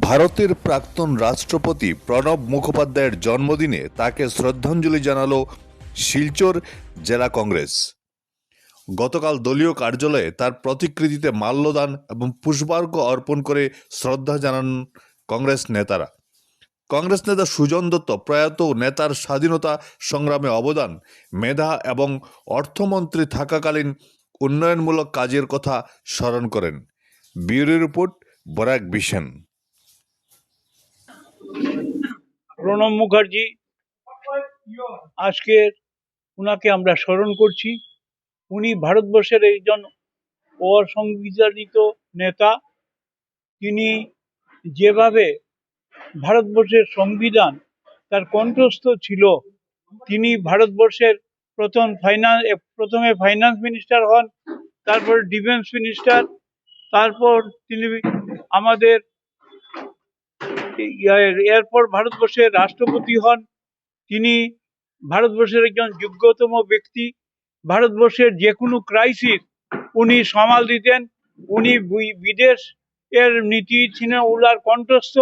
ভারতের প্রাক্তন রাষ্ট্রপতি প্রণব মুখোপাধ্যায়ের জন্মদিনে তাকে শ্রদ্ধাঞ্জলি জানালো শিলচর জেলা কংগ্রেস। গতকাল দলীয় কার্যালয়ে তার প্রতিকৃতিতে মাল্যদান এবং পুষ্পার্ঘ্য অর্পণ করে শ্রদ্ধা জানান কংগ্রেস নেতারা। কংগ্রেস নেতা সুজন দত্ত প্রয়াত নেতার স্বাধীনতা সংগ্রামে অবদান, মেধা এবং অর্থমন্ত্রী থাকাকালীন উন্নয়নমূলক কাজের কথা স্মরণ করেন। ব্যুরো রিপোর্ট বরাক বিশেন। প্রণব মুখার্জি, আজকের উনাকে আমরা স্মরণ করছি। উনি ভারতবর্ষের একজন অসংবিধানিত নেতা। তিনি যেভাবে ভারতবর্ষের সংবিধান তার কণ্ঠস্থ ছিল, তিনি ভারতবর্ষের প্রথম ফাইন্যান্স প্রথমে ফাইন্যান্স মিনিস্টার হন, তারপর ডিফেন্স মিনিস্টার তারপর তিনি আমাদের এরপর ভারতবর্ষের রাষ্ট্রপতি হন। তিনি ভারতবর্ষের একজন যোগ্যতম ব্যক্তি। ভারতবর্ষের যে কোনো ক্রাইসিস উনি সামাল দিতেন। উনি বিদেশ এর নীতি ছিলেন উলার কণ্ঠস্থ।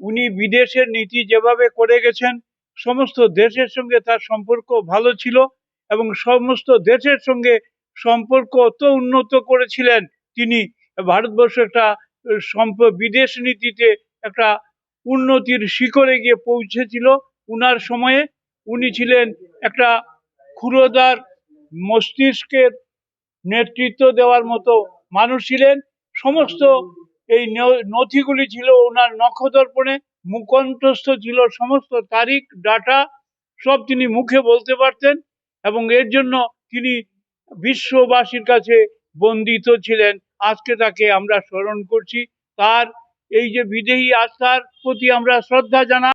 উনি বিদেশের নীতি যেভাবে করে গেছেন, সমস্ত দেশের সঙ্গে তার সম্পর্ক ভালো ছিল এবং সমস্ত দেশের সঙ্গে সম্পর্ক অত উন্নত করেছিলেন তিনি। ভারতবর্ষ একটা বিদেশ নীতিতে একটা উন্নতির শিখরে গিয়ে পৌঁছেছিল। উনার সময়ে উনি ছিলেন একটা ক্ষুরোদার মস্তিষ্কের নেতৃত্ব দেওয়ার মতো মানুষ ছিলেন। সমস্ত এই নথিগুলি ছিল ওনার নখদর্পণে মুখণ্ঠস্থ ছিল সমস্ত তারিখ, ডাটা, সব তিনি মুখে বলতে পারতেন এবং এর জন্য তিনি বিশ্ববাসীর কাছে বন্দিত ছিলেন। আজকে তাকে আমরা স্মরণ করছি। তার এই যে বিদেহী আস্থার প্রতি আমরা শ্রদ্ধা জানা